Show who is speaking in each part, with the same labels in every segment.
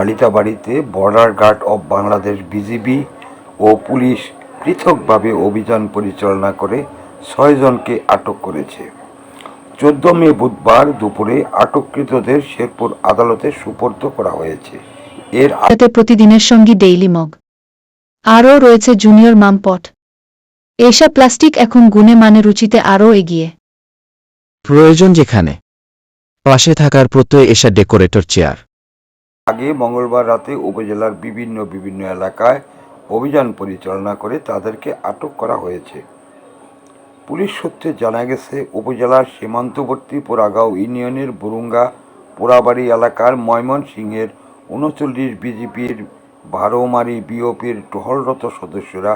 Speaker 1: নালিতাবাড়িতে Border Guard of Bangladesh BGB O police পৃথকভাবে অভিযান পরিচালনা করে ছয়জনকে আটক করেছে। চোদ্দ মে বুধবার দুপুরে আটককৃতদের শেরপুর আদালতে সুপর্দ করা হয়েছে। এর আগে
Speaker 2: সাথে প্রতিদিনের সঙ্গী ডেইলি মগ আরও রয়েছে জুনিয়র মামপট এসা প্লাস্টিক এখন গুণে মানে রুচিতে আরও এগিয়ে।
Speaker 3: প্রয়োজন যেখানে। পাশে থাকার প্রত্যয় এসা ডেকোরেটর চেয়ার
Speaker 1: আগে মঙ্গলবার রাতে উপজেলার বিভিন্ন বিভিন্ন এলাকায় অভিযান পরিচালনা করে তাদেরকে আটক করা হয়েছে। পুলিশ সূত্রে জানা গেছে, উপজেলার সীমান্তবর্তী পোড়াগাঁও ইউনিয়নের বুরুঙ্গা পোড়াবাড়ি এলাকার ময়মনসিংহের উনচল্লিশ বিজেপির বারোমারি বিওপির টহলরত সদস্যরা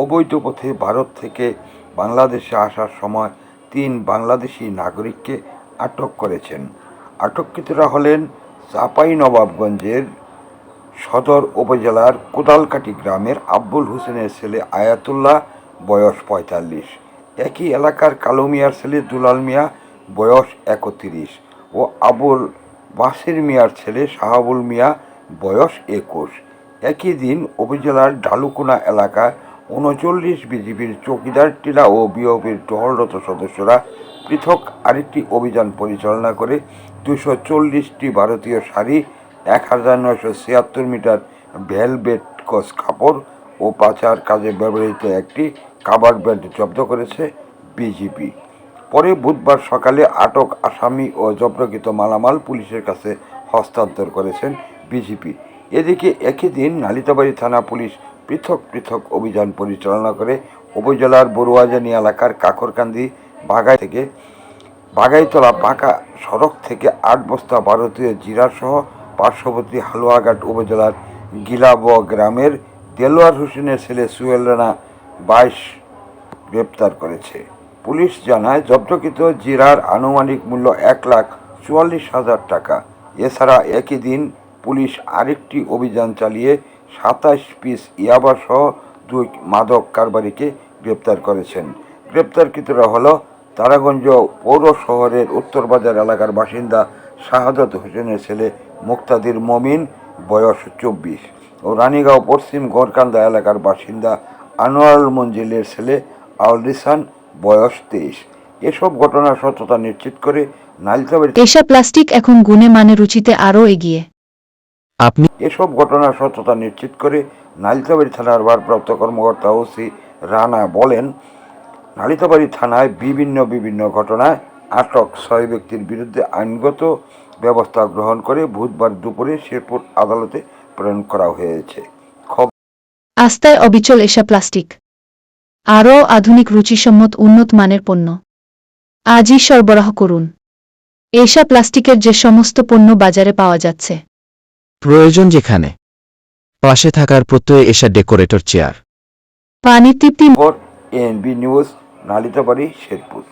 Speaker 1: অবৈধ পথে ভারত থেকে বাংলাদেশে আসার সময় তিন বাংলাদেশি নাগরিককে আটক করেছেন। আটককৃতরা হলেন চাপাই নবাবগঞ্জের সদর উপজেলার কোদালকাটি গ্রামের আব্বুল হোসেনের ছেলে আয়াতুল্লাহ, বয়স পঁয়তাল্লিশ। একই এলাকার কালো মিয়ার ছেলে দুলাল মিয়া, বয়স একত্রিশ। ও আবুল বাসির মিয়ার ছেলে শাহাবুল মিয়া, বয়স একুশ। একই দিন উপজেলার ডালুকোনা এলাকায় উনচল্লিশ বিজিবির চৌকিদার টিলা ও বিওপির টহলরত সদস্যরা পৃথক আরেকটি অভিযান পরিচালনা করে দুশো চল্লিশটি ভারতীয় শাড়ি, এক হাজার নয়শো ছিয়াত্তর মিটার ভেলভেট কস কাপড় ও পাচার কাজে ব্যবহৃত একটি কাবার ব্যান্ড জব্দ করেছে বিজিবি। পরে বুধবার সকালে আটক আসামি ও জব্দকৃত মালামাল পুলিশের কাছে হস্তান্তর করেছেন বিজিপি এদিকে একই দিন নালিতাবাড়ি থানা পুলিশ পৃথক পৃথক অভিযান পরিচালনা করে উপজেলার বড়ুয়াজানি এলাকার কাকরকান্দি বাগাই থেকে বাগাইতলা পাকা সড়ক থেকে আট বস্তা ভারতীয় জিরাসহ পার্শ্ববর্তী হালুয়াঘাট উপজেলার গিলাব গ্রামের দেলোয়ার হোসেনের ছেলে সুয়েল রানা বাইশ গ্রেপ্তার করেছে। পুলিশ জানায়, জব্দকৃত জিরার আনুমানিক মূল্য এক লাখ চুয়াল্লিশ হাজার টাকা। এছাড়া একই দিন পুলিশ আরেকটি অভিযান চালিয়ে সাতাশ পিস ইয়াবাসহ দুই মাদক কারবারিকে গ্রেপ্তার করেছেন। গ্রেপ্তারকৃতরা হল তারাগঞ্জ পৌর শহরের উত্তর বাজার এলাকার বাসিন্দা শাহাদত হোসেনের ছেলে মুক্তাদির মমিন, বয়স চব্বিশ, ও রানীগাঁও পশ্চিম গড়কান্দা এলাকার বাসিন্দা আনোয়ারুল মঞ্জিলের ছেলে আল রিসান বয়স তেইশ। এসব ঘটনার সত্যতা নিশ্চিত করে নালিতাবাড়ি
Speaker 2: এসা প্লাস্টিক এখন গুণে মানে রুচিতে আরও এগিয়ে।
Speaker 3: আপনি
Speaker 1: এসব ঘটনার সত্যতা নিশ্চিত করে নালিতাবাড়ি থানার ভারপ্রাপ্ত কর্মকর্তা ওসি রানা বলেন নালিতাবাড়ি থানায় বিভিন্ন বিভিন্ন ঘটনায় আটক ছয় ব্যক্তির বিরুদ্ধে আইনগত ব্যবস্থা গ্রহণ করে বুধবার দুপুরে শেরপুর আদালতে প্রেরণ করা হয়েছে।
Speaker 2: আস্তায় অবিচল এসা প্লাস্টিক। আরও আধুনিক রুচিসম্মত উন্নত মানের পণ্য। আজই সরবরাহ করুন। এসা প্লাস্টিকের যে সমস্ত পণ্য বাজারে পাওয়া যাচ্ছে।
Speaker 3: প্রয়োজন যেখানে। পাশে থাকার প্রত্যয়ে এসা ডেকোরেটর চেয়ার।
Speaker 2: পানির তৃপ্তি
Speaker 1: এনবি নিউজ নালিতাবাড়ি শেরপুর।